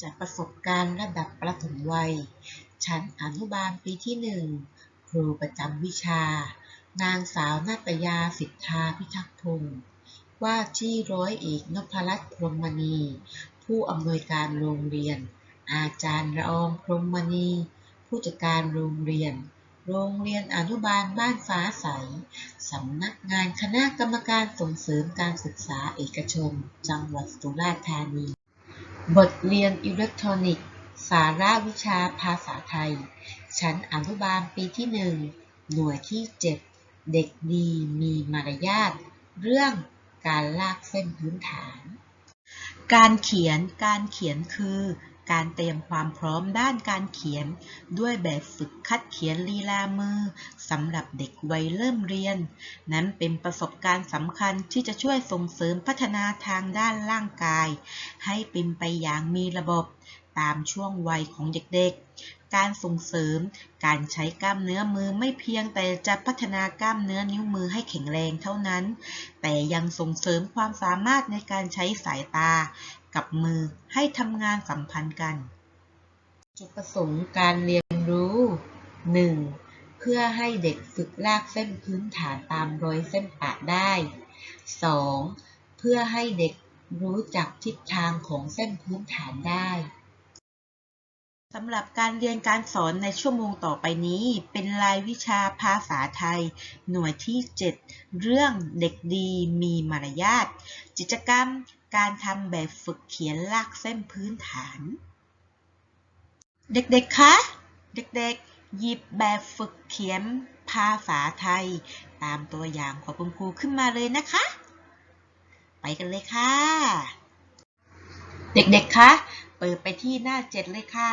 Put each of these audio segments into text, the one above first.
จากประสบการณ์ระดับประถมวัย ชั้นอนุบาลปีที่หนึ่งครูประจำวิชา นางสาวนาตยาสิทธาพิทักษ์พงศ์ว่าที่ร้อยเอกนพรัตน์พรหมณี ผู้อำนวยการโรงเรียน อาจารย์ละอองพรหมณี ผู้จัดการโรงเรียน โรงเรียนอนุบาลบ้านฟ้าใส สำนักงานคณะกรรมการส่งเสริมการศึกษาเอกชน จังหวัดสุราษฎร์ธานี บทเรียนอิเล็กทรอนิกส์ สาระวิชาภาษาไทย ชั้นอนุบาลปีที่หนึ่งหน่วยที่เจ็ดเด็กดีมีมารยาท เรื่องการลากเส้นพื้นฐาน การเขียนการเขียนคือ การเตรียมความพร้อมด้านการเขียน ด้วยแบบฝึกคัดเขียนลีลามือสำหรับเด็กวัยเริ่มเรียน นั้นเป็นประสบการณ์สำคัญที่จะช่วยส่งเสริมพัฒนาทางด้านร่างกาย ให้เป็นไปอย่างมีระบบตามช่วงวัยของเด็กๆ การส่งเสริม การใช้กล้ามเนื้อมือไม่เพียงแต่จะพัฒนากล้ามเนื้อนิ้วมือให้แข็งแรงเท่านั้น แต่ยังส่งเสริมความสามารถในการใช้สายตา กับมือให้ทำงานสัมพันธ์กัน จุดประสงค์การเรียนรู้ 1. เพื่อให้เด็กฝึกลากเส้นพื้นฐานตามรอยเส้นปะได้ 2. เพื่อให้เด็กรู้จักทิศทางของเส้นพื้นฐานได้ สำหรับการเรียนการสอนในชั่วโมงต่อไปนี้ เป็นรายวิชาภาษาไทย หน่วยที่ 7 เรื่องเด็กดีมีมารยาทกิจกรรมการทำแบบฝึกเขียนลากเส้นพื้นฐาน เด็กๆ คะ เด็กๆ หยิบแบบฝึกเขียนภาษาไทย ตามตัวอย่างของคุณครูขึ้นมาเลยนะคะ ไปกันเลยค่ะ เด็กๆ คะ เปิดไปที่หน้า 7 เลยค่ะ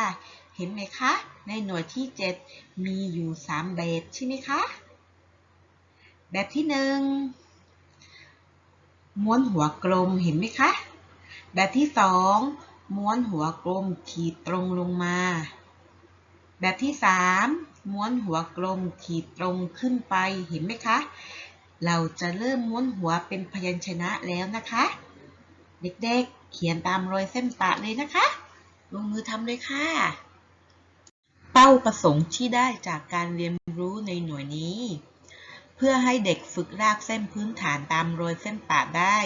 เห็นไหมคะ ในหน่วยที่ 7 มีอยู่ 3 แบบใช่ไหมคะ แบบที่ 1 ม้วนหัวกลมเห็นไหมคะ แบบที่ 2 ม้วนหัวกลมขีดตรงลงมา แบบที่ 3 ม้วนหัวกลมขีดตรงขึ้นไปเห็นไหมคะ เราจะเริ่มม้วนหัวเป็นพยัญชนะแล้วนะคะ เด็กๆเขียนตามรอยเส้นปะเลยนะคะ ลงมือทำเลยค่ะ เป้าประสงค์ที่ได้จากการเรียนรู้ในหน่วยนี้ เพื่อให้เด็กฝึกรากเส้นพื้นฐานตามรอยเส้นป่าได้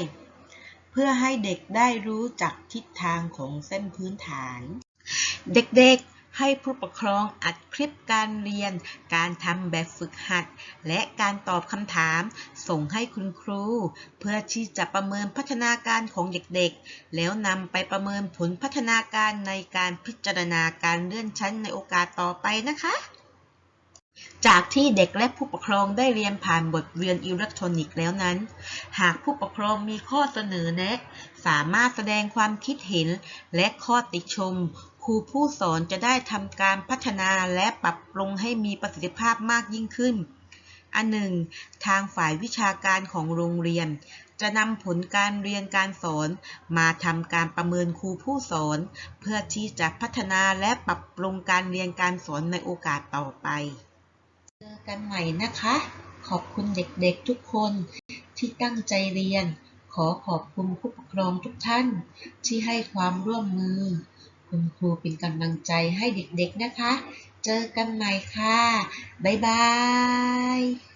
เพื่อให้เด็กได้รู้จักทิศทางของเส้นพื้นฐาน เด็กๆ ให้ผู้ปกครองอัดคลิปการเรียน การทำแบบฝึกหัด และการตอบคำถาม ส่งให้คุณครู เพื่อที่จะประเมินพัฒนาการของเด็กๆ แล้วนำไปประเมินผลพัฒนาการในการพิจารณาการเลื่อนชั้นในโอกาสต่อไปนะคะจากที่เด็กและผู้ปกครองได้เรียนผ่านบทเรียนอิเล็กทรอนิกส์แล้วนั้น หากผู้ปกครองมีข้อเสนอแนะ สามารถแสดงความคิดเห็นและข้อติชม ครูผู้สอนจะได้ทำการพัฒนาและปรับปรุงให้มีประสิทธิภาพมากยิ่งขึ้น อันหนึ่ง ทางฝ่ายวิชาการของโรงเรียน จะนำผลการเรียนการสอน มาทำการประเมินครูผู้สอน เพื่อที่จะพัฒนาและปรับปรุงการเรียนการสอนในโอกาสต่อไป เจอกันใหม่นะคะ ขอบคุณเด็กๆทุกคนที่ตั้งใจเรียน ขอขอบคุณผู้ปกครองทุกท่านที่ให้ความร่วมมือ รูเป็นกำลังใจให้เด็กๆนะคะ เจอกันใหม่ค่ะ บ๊ายบาย